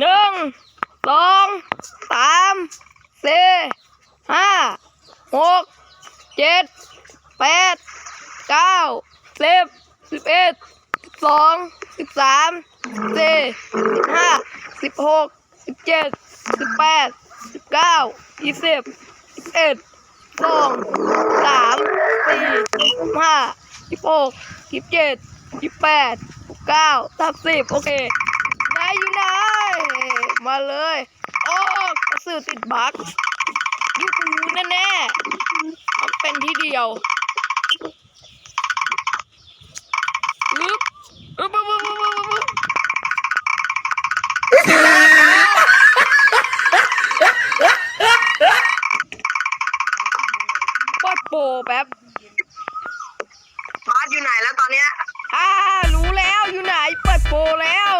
หนึ่งสองสามสี่ห้าหกเจ็ดแปดเก้าสิบสิบเอ็ดสิบสองสิบสามสี่สิบห้าสิบหกสิบเจ็ดสิบแปดสิบเก้ายี่สิบสิบเอ็ดสองสามสี่สิบห้าสิบหกสิบเจ็ดสิบแปดสิบเก้าสามสิบโอเค มาเลย โอ้กระสือติดบั๊กอยู่ตรงนู้นแน่ๆมันเป็นที่เดียวอึ๊บอึ๊บอึ๊บอึ๊บอึ๊บอึ๊บอึ๊บปอดโปรแป๊บ บาสอยู่ไหนแล้วตอนเนี้ย อ่า รู้แล้วอยู่ไหน เปิดโปรแล้ว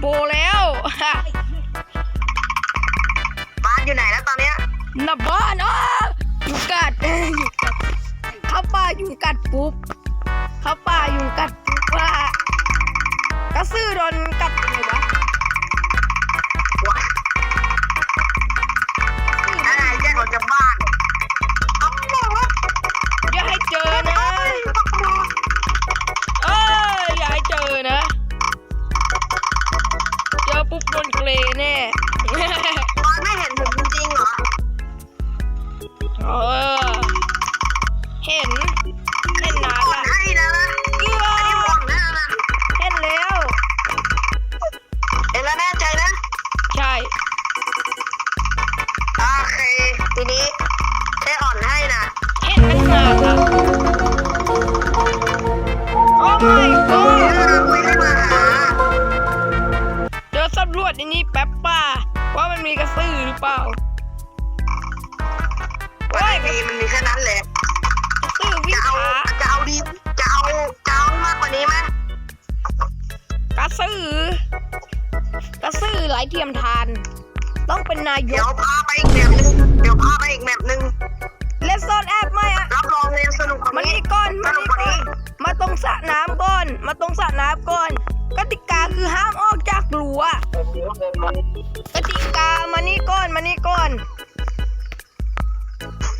โปรแล้วบาสอยู่ไหนแล้วตอนเนี้ยหน้าบ้านอ้าอยู่กัดอยู่กัดเข้าป่าอยู่กัดปุ๊บเข้าป่าอยู่กัดปุ๊บว่ากระสือโดนกัดยังไงวะ ปุ๊บโดนเกรแน่บาสไม่เห็นผมจริงๆเหรอ เออ เห็น เห็นนานอ่อนละให้นะนะ ดี๋ยวสำรวจในนี้แป๊บป้าว่ามันมีกระสือหรือเปล่าว่าเฮ้ยไม่มีมันมีแค่นั้นแหละกระสือวิ่จะงเอาช้าจะเอาดีจะเอาจะเอามากกว่านี้ไหมกระสือกระสือไหลเทียมทาน ต้องเป็นนายเดี๋ยกวพาไปอีกแบบนึงเดี๋ยวพาไปอีกแบบนึงเลสโซนแอบไหมอะรับรองเลยสนุกกว่ามานี้ นี่ก่อนสมานุกนี่กว่าก่อนี้นมาตรงสระน้ำก่อน มาตรงสระน้ำก่อน กติกาคือห้ามออกจากรั้วกติกามานี่ก่อนมานี่ก่อน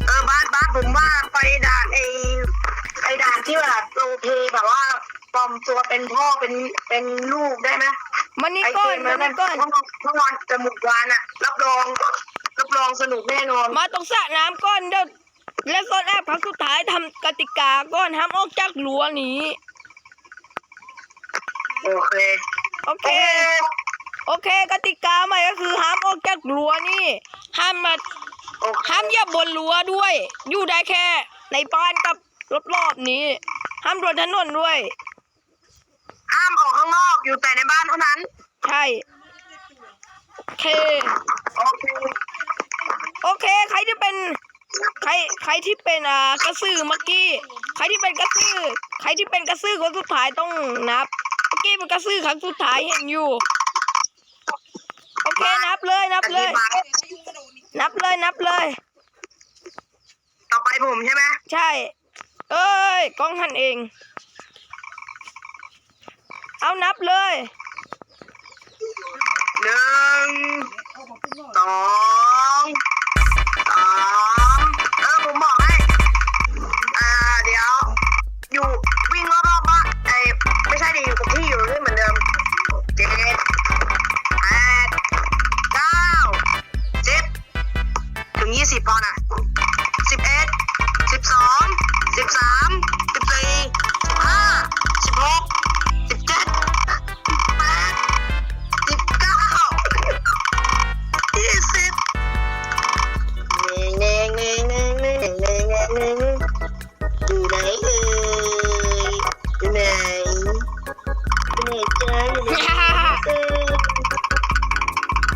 เออบ้านบ้านผมว่าไปด่านไอไอด่านที่แบบโรลเพลย์แบบว่าปลอมตัวเป็นพ่อเป็นเป็นลูกได้ไหมมานี่ไอก่อเกนมมานั้นนี่ก่อนต้องต้องนอนจมูกวานอะรับรองรับรองสนุกแน่นอน มาตรงสระน้ำก่อนเดี๋ยวเลสโซนแอบครั้งสุดท้ายทำกติกาก่อนห้ามออกจากรั้วนี้ โอเค โอโอเคเค โอเคกติกาใหม่ก็คือห้ามออกจากรั้วนี่ ห้ามมาโอเคห้ามเหยียบบนรั้วด้วย อยู่ได้แค่ ในบ้านกับรอบๆนี้ ห้ามโดนถนนด้วย ห้ามออกข้างนอกอยู่แต่ในบ้านเท่านั้น ใช่โอเคโอเค โอเค ใครที่เป็นใครใครที่เป็นอ่ากระสือเมื่อกี้ ใครที่เป็นกระสือใครที่เป็นกระสือคนสุดท้ายต้องนับ เมื่อกี้เป็นกระสือครั้งสุดท้ายเห็นอยู่ โอเคนับเลยนับเลย นับเลยนับเลย ต่อไปผมใช่ไหมใช่ เอ้ยกล้องหันเอง เอานับเลยหนึ่งสอง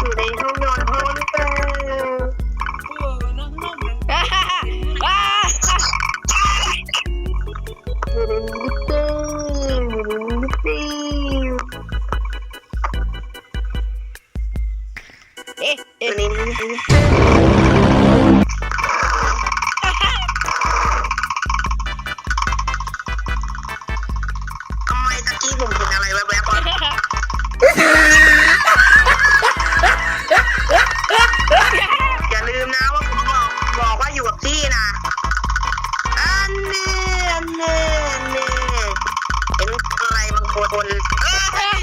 อยู่ในห้องนอนห้องเติมอยู่ในมิตติ้งอยู่ในมิตติ้ง Ah, ah.